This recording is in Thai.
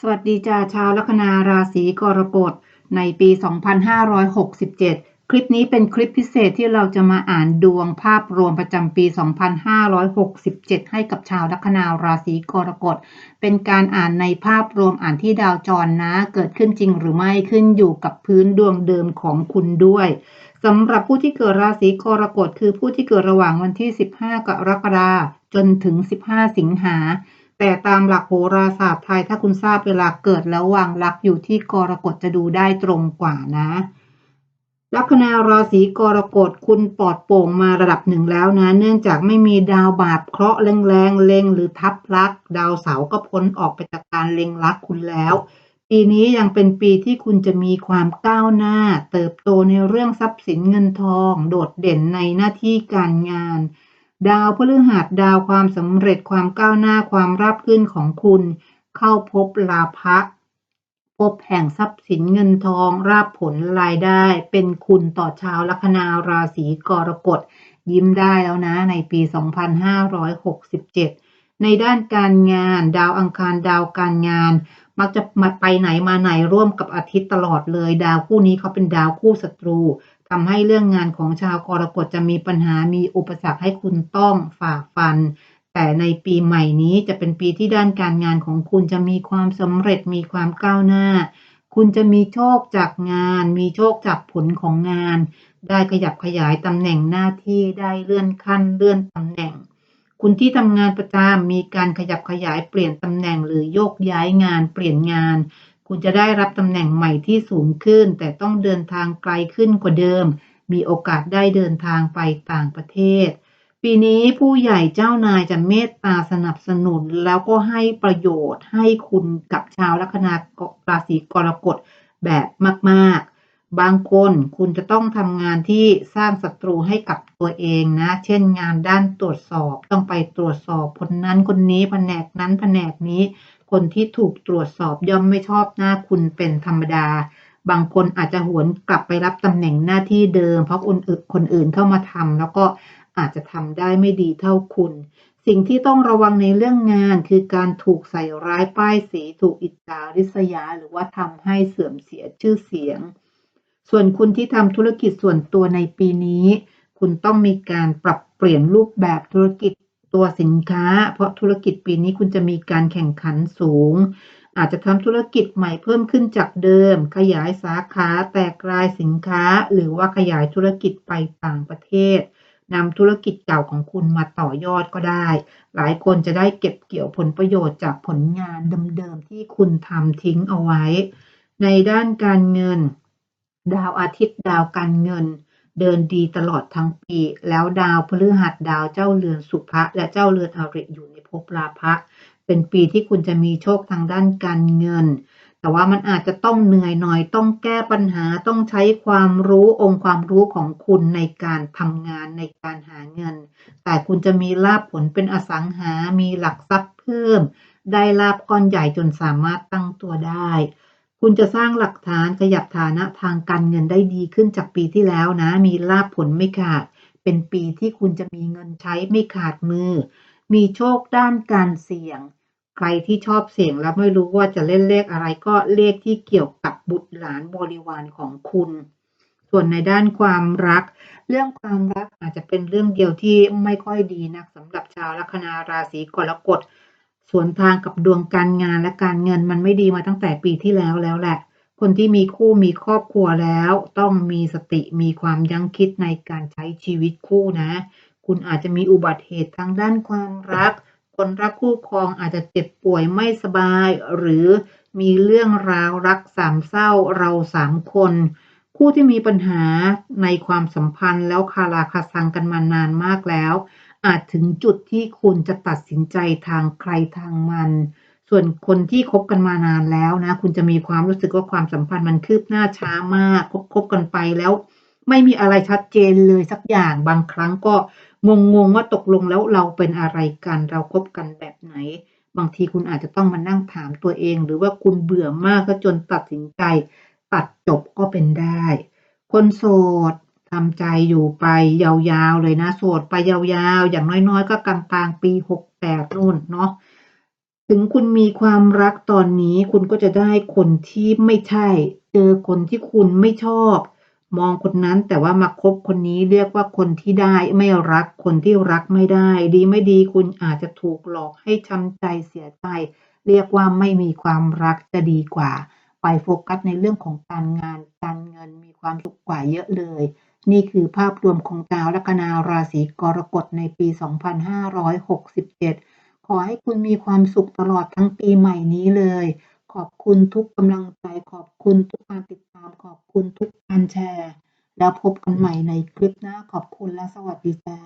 สวัสดีจ้าชาวลัคนาราศีกรกฎในปี 2567 คลิปนี้เป็นคลิปพิเศษที่เราจะมาอ่านดวงภาพรวมประจำปี 2567 ให้กับชาวลัคนาราศีกรกฎ เป็นการอ่านในภาพรวมอ่านที่ดาวจรนะ เกิดขึ้นจริงหรือไม่ขึ้นอยู่กับพื้นดวงเดิมของคุณด้วยสำหรับผู้ที่เกิดราศีกรกฎคือผู้ที่เกิดระหว่างวันที่ 15 กรกฎาคมจนถึง 15 สิงหา แต่ตามหลักโหราศาสตร์ไทยถ้าคุณทราบเวลาเกิดแล้ววางลักอยู่ที่กรกฎจะดูได้ตรงกว่านะลัคนาราศีกรกฎคุณปลอดโปร่งมาระดับหนึ่งแล้วนะ เนื่องจากไม่มีดาวบาปเคราะห์แรงๆเล็งหรือทับลัก ดาวเสาก็พ้นออกไปจากการเล็งลักคุณแล้ว ปีนี้ยังเป็นปีที่คุณจะมีความก้าวหน้า เติบโตในเรื่องทรัพย์สินเงินทอง โดดเด่นในหน้าที่การงาน ดาวพฤหัสดาวความสำเร็จความก้าวหน้าความราบรื่นของคุณ เข้าพบลาภะพบแห่งทรัพย์สินเงินทอง ราบผลรายได้ เป็นคุณต่อชาวลัคนาราศีกรกฎ ยิ้มได้แล้วนะในปี 2567 ในด้านการงาน ดาวอังคารดาวการงาน มักจะมาไปไหนมาไหนร่วมกับอาทิตย์ตลอดเลย ดาวคู่นี้เขาเป็นดาวคู่ศัตรู ทำให้เรื่องงานของชาวกรกฎจะมีปัญหามีอุปสรรคให้คุณต้องฝ่าฟัน แต่ในปีใหม่นี้จะเป็นปีที่ด้านการงานของคุณจะมีความสำเร็จมีความก้าวหน้า คุณจะมีโชคจากงาน มีโชคจากผลของงาน ได้ขยับขยายตำแหน่งหน้าที่ได้เลื่อนขั้นเลื่อนตำแหน่ง คุณที่ทำงานประจำมีการขยับขยายเปลี่ยนตำแหน่งหรือโยกย้ายงานเปลี่ยนงาน คุณจะได้รับตำแหน่งใหม่ที่สูงขึ้น แต่ต้องเดินทางไกลขึ้นกว่าเดิม มีโอกาสได้เดินทางไปต่างประเทศ ปีนี้ผู้ใหญ่เจ้านายจะเมตตาสนับสนุน แล้วก็ให้ประโยชน์ให้คุณกับชาวลัคนาราศีกรกฎแบบมากๆ บางคนคุณจะต้องทำงานที่สร้างศัตรูให้กับตัวเองนะ เช่นงานด้านตรวจสอบต้องไปตรวจสอบคนนั้นคนนี้แผนกนั้นแผนกนี้ คนที่ถูกตรวจสอบย่อมไม่ชอบหน้าคุณเป็นธรรมดา บางคนอาจจะหวนกลับไปรับตำแหน่งหน้าที่เดิม เพราะคนอื่นคนอื่นเข้ามาทำแล้วก็อาจจะทำได้ไม่ดีเท่าคุณ สิ่งที่ต้องระวังในเรื่องงานคือการถูกใส่ร้ายป้ายสีถูกอิจฉาริษยา หรือว่าทำให้เสื่อมเสียชื่อเสียง ส่วนคุณที่ทำธุรกิจส่วนตัวในปีนี้ คุณต้องมีการปรับเปลี่ยนรูปแบบธุรกิจ ตัวสินค้า เพราะธุรกิจปีนี้คุณจะมีการแข่งขันสูง อาจจะทำธุรกิจใหม่เพิ่มขึ้นจากเดิม ขยายสาขาแตกรายสินค้า หรือว่าขยายธุรกิจไปต่างประเทศนำธุรกิจเก่าของคุณมาต่อยอดก็ได้ หลายคนจะได้เก็บเกี่ยวผลประโยชน์จากผลงานเดิมๆที่คุณทำทิ้งเอาไว้ ในด้านการเงิน ดาวอาทิตย์ดาวการเงิน เดินดีตลอดทั้งปี แล้วดาวพฤหัสดาวเจ้าเรือนสุภะและเจ้าเรือนอริอยู่ในภพราภะเป็นปีที่คุณจะมีโชคทางด้านการเงิน แต่ว่ามันอาจจะต้องเหนื่อยหน่อย ต้องแก้ปัญหาต้องใช้ความรู้องค์ความรู้ของคุณในการทำงานในการหาเงิน แต่คุณจะมีลาบผลเป็นอสังหา มีหลักทรัพย์เพิ่ม ได้ลาบก้อนใหญ่จนสามารถตั้งตัวได้ คุณจะสร้างหลักฐานขยับฐานะทางการเงินได้ดีขึ้นจากปีที่แล้วนะ มีลาบผลไม่ขาด เป็นปีที่คุณจะมีเงินใช้ไม่ขาดมือ มีโชคด้านการเสี่ยง ใครที่ชอบเสี่ยงแล้วไม่รู้ว่าจะเล่นเลขอะไรก็เลขที่เกี่ยวกับบุตรหลานบริวารของคุณ ส่วนในด้านความรัก เรื่องความรักอาจจะเป็นเรื่องเดียวที่ไม่ค่อยดีนะสำหรับชาวลัคนาราศีกรกฎ สวนทางกับดวงการงานและการเงินมันไม่ดีมาตั้งแต่ปีที่แล้วแล้วแหละ คนที่มีคู่มีครอบครัวแล้ว ต้องมีสติมีความยั้งคิดในการใช้ชีวิตคู่นะ คุณอาจจะมีอุบัติเหตุทางด้านความรัก คนรักคู่ครองอาจจะเจ็บป่วยไม่สบาย หรือมีเรื่องราวรักสามเศร้าเราสามคน คู่ที่มีปัญหาในความสัมพันธ์แล้วคาราคาซังกันมานานมากแล้ว อาจถึงจุดที่คุณจะตัดสินใจทางใครทางมัน ส่วนคนที่คบกันมานานแล้วนะ คุณจะมีความรู้สึกว่าความสัมพันธ์มันคืบหน้าช้ามากคบคบกันไปแล้ว ไม่มีอะไรชัดเจนเลยสักอย่างบางครั้งก็งงงว่าตกลงแล้วเราเป็นอะไรกันเราครบกันแบบไหน บางทีคุณอาจจะต้องมานั่งถามตัวเอง หรือว่าคุณเบื่อมากก็จนตัดสินใจ ตัดจบก็เป็นได้ คนโสด ทำใจอยู่ไปยาวๆเลยนะโสดไปยาวๆ อย่างน้อยๆ ก็กลางๆปีหกแปดนู่นเนาะถึงคุณมีความรักตอนนี้คุณก็จะได้คนที่ไม่ใช่ เจอคนที่คุณไม่ชอบ มองคนนั้นแต่ว่ามาคบคนนี้เรียกว่าคนที่ได้ไม่รักคนที่รักไม่ได้ ดีไม่ดีคุณอาจจะถูกหลอกให้ช้ำใจเสียใจ เรียกว่าไม่มีความรักจะดีกว่า ไปโฟกัสในเรื่องของการงานการเงินมีความสุขกว่าเยอะเลย นี่คือภาพรวมของดาวลัคนาราศีกรกฎในปี 2567 ขอให้คุณมีความสุขตลอดทั้งปีใหม่นี้เลย ขอบคุณทุกกำลังใจ ขอบคุณทุกการติดตาม ขอบคุณทุกการแชร์ แล้วพบกันใหม่ในคลิปหน้า ขอบคุณและสวัสดีจ้า